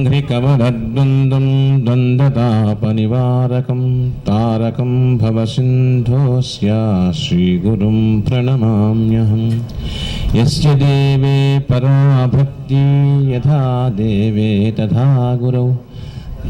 ङ्घ्रिकमलद्वन्द्वं द्वन्द्वतापनिवारकं तारकं भवसिन्धोऽस्य श्रीगुरुं प्रणमाम्यहं यस्य देवे परा भक्ति यथा देवे तथा गुरौ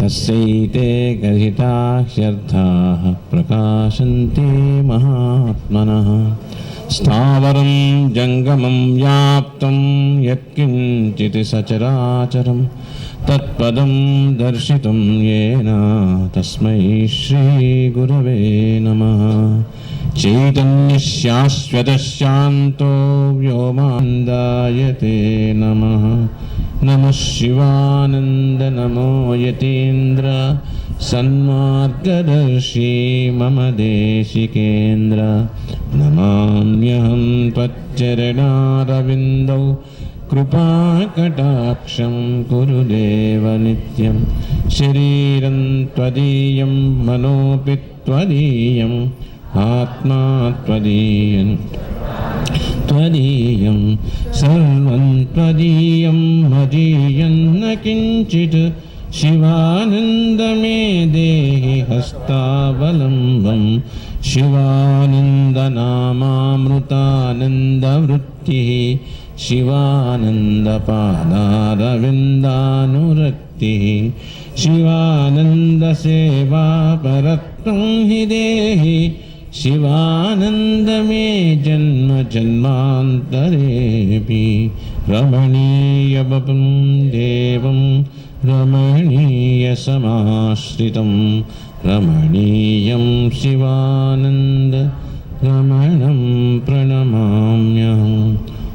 तस्यैते गहिताह्यर्थाः प्रकाशन्ते महात्मनः स्थावरं जङ्गमं व्याप्तं यत्किञ्चित् सचराचरं तत्पदं दर्शितं येन तस्मै श्रीगुरवे नमः। चैतन्यशाश्वतशान्तो व्योमान्दायते नमः। नमः शिवानन्द नमो यतीन्द्र। सन्मार्गदर्शी मम देशिकेन्द्र। नमाम्यहं त्वच्चरणारविन्दौ कृपाकटाक्षं कुरु देव नित्यं शरीरं त्वदीयं मनोऽपि त्वदीयम् आत्मा त्वदीयं त्वदीयं सर्वं त्वदीयं मदीयं न किञ्चित् शिवानन्दमे देहि हस्तावलम्बं शिवानन्दनामामृतानन्दवृत्तिः शिवानन्दपादारविन्दानुरक्तिः शिवानन्दसेवापरत्वं हि देहि शिवानन्दमे जन्म जन्मान्तरेऽपि रमणीयवपुं देवं रमणीयसमाश्रितं रमणीयं शिवानन्द रमणं प्रणमाम्यहं